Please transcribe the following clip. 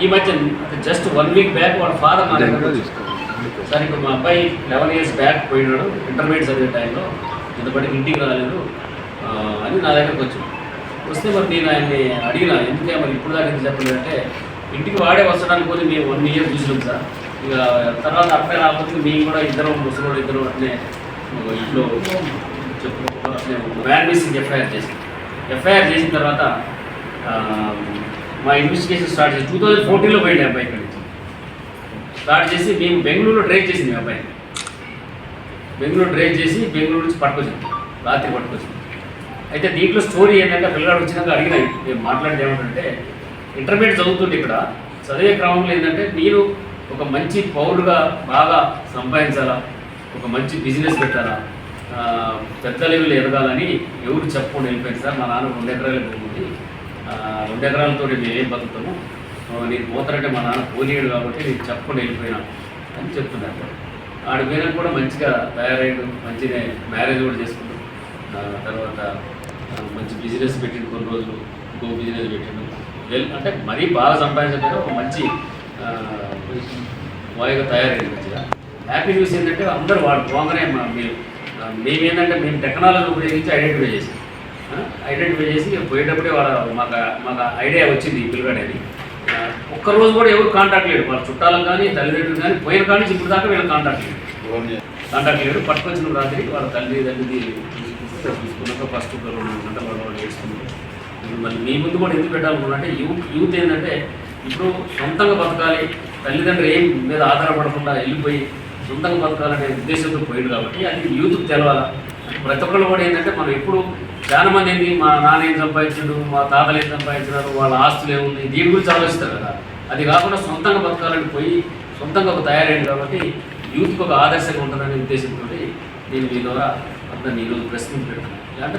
ఈ మధ్య just one week back వాళ్ళ ఫాదర్ నా దగ్గర. సార్ ఇప్పుడు మా అబ్బాయి లెవెన్ ఇయర్స్ బ్యాక్ పోయినాడు ఇంటర్మీడియట్ చదివే టైంలో ఇంతపటికి ఇంటికి రాలేదు. అని నా దగ్గరకు వచ్చాడు. వస్తే మరి నేను ఆయన్ని అడిగిన ఎందుకే మరి ఇప్పుడు దాకా ఎందుకు చెప్పలేదు అంటే ఇంటికి వాడే వస్తాడానికి పోతే మేము వన్ ఇయర్ చూసినాం సార్. ఇక తర్వాత అప్పుడే రాకపోతే మేము కూడా ఇద్దరం ముసలోడు ఇద్దరు అట్లే ఇంట్లో చెప్పు అట్లే వ్యాన్ మిస్సింగ్ ఎఫ్ఐఆర్ చేసి ఎఫ్ఐఆర్ చేసిన తర్వాత మా ఇన్వెస్టిగేషన్ స్టార్ట్ చేసి టూ థౌజండ్ ఫోర్టీన్లో పోయింది అబ్బాయి ఇక్కడి నుంచి స్టార్ట్ చేసి మేము బెంగళూరులో డ్రైవ్ చేసింది అబ్బాయి బెంగళూరు డ్రైవ్ చేసి బెంగళూరు నుంచి పట్టుకొచ్చింది. రాత్రి పట్టుకొచ్చింది. అయితే దీంట్లో స్టోరీ ఏంటంటే పిల్లగాడు వచ్చినాక అడిగిన నేను మాట్లాడేది ఏమంటే ఇంటర్మీడియట్ చదువుతుంది ఇక్కడ. చదివే క్రమంలో ఏంటంటే నేను ఒక మంచి పౌరుడుగా బాగా సంపాదించాలా? ఒక మంచి బిజినెస్ పెట్టాలా? పెద్ద లెవెల్ ఎదగాలని ఎవరు చెప్పకుండా వెళ్ళిపోయింది సార్. మా నాన్న రెండు ఎకరాలు భూమి ఉంది రెండు ఎకరాలతో నేను ఏం ఆ, నేను పోతానంటే మా నాన్న పోనీయడు కాబట్టి నేను చెప్పకుండా వెళ్ళిపోయినా అని చెప్తున్నాను ఆడి మీద కూడా మంచిగా తయారయ్యాడు మంచిగా మ్యారేజ్ కూడా చేసుకున్నాడు. తర్వాత మంచి బిజినెస్ పెట్టిండు కొన్ని రోజులు ఇంకో బిజినెస్ పెట్టిండు. వెల్ అంటే మరీ బాగా సంపాదించకపోతే ఒక మంచి బాయ్గా తయారైంది మంచిగా. హ్యాపీ న్యూస్ ఏంటంటే అందరూ వాడు పోగానే మేము మేమేంటంటే మేము టెక్నాలజీ ఉపయోగించి ఐడెంటిఫై చేసాం. ఐడెంటిఫై చేసి పోయేటప్పుడే వాళ్ళ మాకు మాకు ఐడియా వచ్చింది పిల్లగాడని ఆ, ఒక్క రోజు కూడా ఎవరు కాంటాక్ట్ లేడు వాళ్ళ చుట్టాలకు కానీ తల్లిదండ్రులు కానీ పోయిన కానీ నుంచి ఇప్పుడు దాకా వీళ్ళకి కాంటాక్ట్ లేదు కాంటాక్ట్ లేడు పట్టుకొచ్చిన రాత్రి వాళ్ళ తల్లి తండ్రి చూసుకున్నాక ఫస్ట్ ఒక రెండు మూడు గంటలు వాళ్ళు వాళ్ళు వేసుకున్నారు మళ్ళీ మీ ముందు కూడా ఎందుకు పెట్టాలనుకున్నా అంటే యూత్ యూత్ ఏంటంటే ఇప్పుడు సొంతంగా బతకాలి. తల్లిదండ్రులు ఏం మీద ఆధారపడకుండా వెళ్ళిపోయి సొంతంగా బతకాలనే ఉద్దేశంతో పోయాడు కాబట్టి అది యూత్కి తెలవాలా. ప్రతి ఒక్కళ్ళు కూడా ఏంటంటే మనం ఎప్పుడు చాలా మంది ఏంటి మా నాన్న ఏం సంపాదించాడు? మా తాతలు ఏం సంపాదించినారు? వాళ్ళ ఆస్తులు ఏముంది? దీని గురించి ఆలోచిస్తారు కదా. అది కాకుండా సొంతంగా బతకాలని పోయి సొంతంగా ఒక తయారైంది కాబట్టి యూత్కి ఒక ఆదర్శంగా ఉంటుందనే ఉద్దేశంతో నేను మీ ద్వారా అందరినీ ఈరోజు ప్రశ్న పెడుతున్నాను అంటే